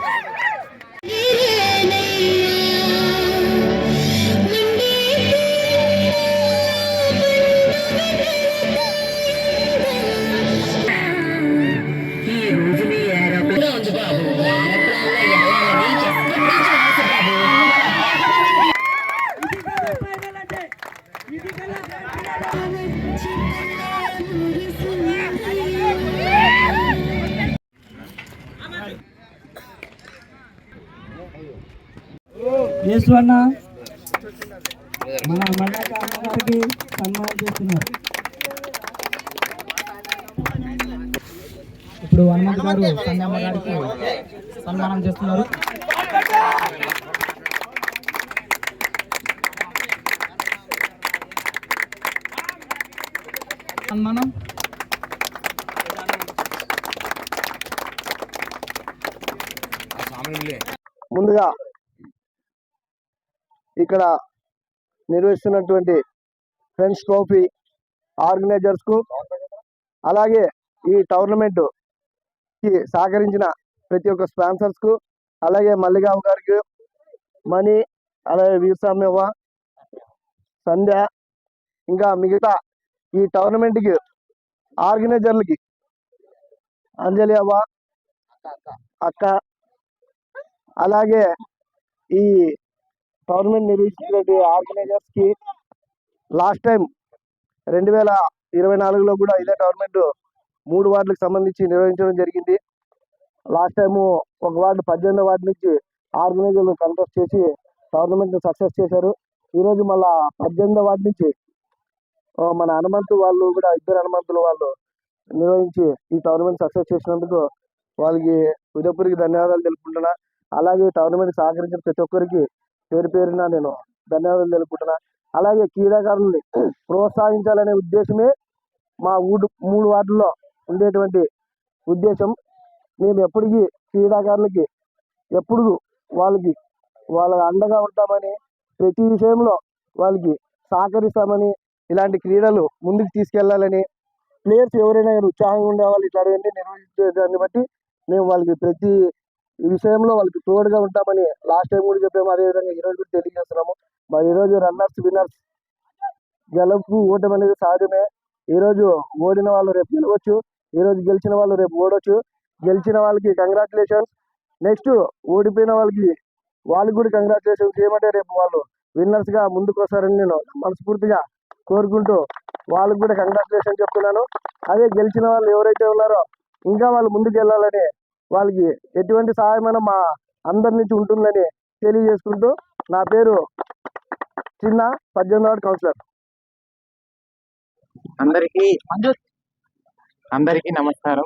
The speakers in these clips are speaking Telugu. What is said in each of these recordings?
Yeah. యేసు అన్న. మన మండల అమ్మగారికి సన్మానం చేస్తున్నారు. ఇప్పుడు హనుమంత్ గారు సంగమ్మ గారికి సన్మానం చేస్తున్నారు. సన్మానం. ముందుగా ఇక్కడ నిర్వహిస్తున్నటువంటి ఫ్రెండ్స్ ట్రోఫీ ఆర్గనైజర్స్కు అలాగే ఈ టోర్నమెంట్కి సహకరించిన ప్రతి ఒక్క స్పాన్సర్స్కు అలాగే మల్లిగావ్ గారికి మణి అలాగే వీరస్వామ్యవ్వ సంధ్య ఇంకా మిగతా ఈ టోర్నమెంట్కి ఆర్గనైజర్లకి అంజలి అవ్వ అక్క అలాగే ఈ టోర్నమెంట్ నిర్వహించినటువంటి ఆర్గనైజర్స్కి లాస్ట్ టైం రెండు వేల ఇరవై నాలుగులో కూడా ఇదే టోర్నమెంట్ మూడు వార్డులకు సంబంధించి నిర్వహించడం జరిగింది. లాస్ట్ టైం ఒక వార్డు పద్దెనిమిది వార్డు నుంచి ఆర్గనైజర్లు కంటెస్ట్ చేసి టోర్నమెంట్ను సక్సెస్ చేశారు. ఈరోజు మళ్ళా పద్దెనిమిదో వార్డు నుంచి మన హనుమంతు వాళ్ళు కూడా ఇద్దరు హనుమంతులు వాళ్ళు నిర్వహించి ఈ టోర్నమెంట్ సక్సెస్ చేసినందుకు వాళ్ళకి ఉదయపూర్కి ధన్యవాదాలు తెలుపుకుంటున్నా. అలాగే టోర్నమెంట్ సహకరించిన ప్రతి ఒక్కరికి పేరు పేరున నేను ధన్యవాదాలు తెలుపుకుంటున్నా. అలాగే క్రీడాకారుల్ని ప్రోత్సహించాలనే ఉద్దేశమే మా ఊడు మూడు వార్డుల్లో ఉండేటువంటి ఉద్దేశం. మేము ఎప్పటికీ క్రీడాకారులకి ఎప్పుడు వాళ్ళకి వాళ్ళ అండగా ఉంటామని ప్రతి విషయంలో వాళ్ళకి సహకరిస్తామని ఇలాంటి క్రీడలు ముందుకు తీసుకెళ్ళాలని ప్లేయర్స్ ఎవరైనా ఉత్సాహంగా ఉండేవాళ్ళు ఇట్లాంటివన్నీ నిర్వహించే దాన్ని బట్టి మేము వాళ్ళకి ప్రతి ఈ విషయంలో వాళ్ళకి తోడుగా ఉంటామని లాస్ట్ టైం కూడా చెప్పాము. అదేవిధంగా ఈరోజు కూడా తెలియజేస్తున్నాము. మరి ఈరోజు రన్నర్స్ విన్నర్స్ గెలుపు ఓటమి అనేది సహజమే ఈరోజు ఓడిన వాళ్ళు రేపు గెలవచ్చు. ఈరోజు గెలిచిన వాళ్ళు రేపు ఓడొచ్చు. గెలిచిన వాళ్ళకి కంగ్రాచులేషన్స్ నెక్స్ట్ ఓడిపోయిన వాళ్ళకి వాళ్ళకి కూడా కంగ్రాచులేషన్స్ ఏమంటే రేపు వాళ్ళు విన్నర్స్గా ముందుకు వస్తారని నేను మనస్ఫూర్తిగా కోరుకుంటూ వాళ్ళకి కూడా కంగ్రాచులేషన్ చెప్తున్నాను. అదే గెలిచిన వాళ్ళు ఎవరైతే ఉన్నారో ఇంకా వాళ్ళు ముందుకు వెళ్ళాలని వాళ్ళకి ఎటువంటి సహాయమైన మా అందరి నుంచి ఉంటుందని తెలియజేసుకుంటూ నా పేరు చిన్న పద్దెనిమిది కౌన్సిలర్. అందరికీ అందరికీ నమస్కారం.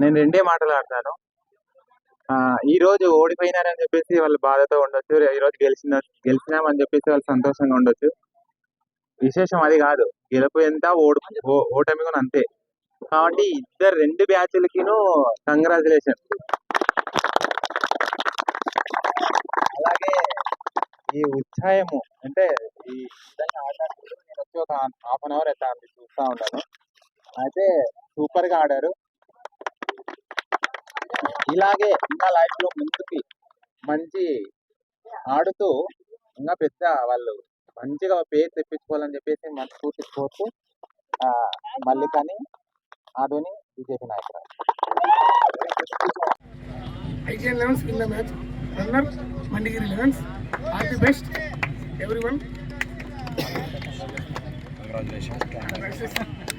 నేను రెండే మాట్లాడతాను ఈ రోజు ఓడిపోయినారని చెప్పేసి వాళ్ళు బాధతో ఉండొచ్చు ఈ రోజు గెలిచిన గెలిచినామని చెప్పేసి వాళ్ళు సంతోషంగా ఉండొచ్చు. విశేషం అది కాదు గెలుపు ఎంత ఓడి ఓ- ఓటమి కూడా అంతే. కాబట్టి ఇద్దరు రెండు బ్యాచ్లకిను కంగ్రాచులేషన్ అలాగే ఈ ఉత్సాహము అంటే ఈ విధంగా ఆడినప్పుడు నేను వచ్చి ఒక హాఫ్ అన్ అవర్ అయితే అంది చూస్తా ఉన్నాను అయితే సూపర్గా ఆడారు. ఇలాగే ఇంకా లైఫ్లో ముందుకి మంచి ఆడుతూ ఇంకా పెద్ద వాళ్ళు మంచిగా పేరు తెప్పించుకోవాలని చెప్పేసి మనస్ఫూర్తి కోరుతూ మళ్ళీ కానీ ఆడోని బీజేపీ నాయకురాలు IGN 11s in the match. Runner, Mandigiri 11s. All the best, everyone. Congratulations.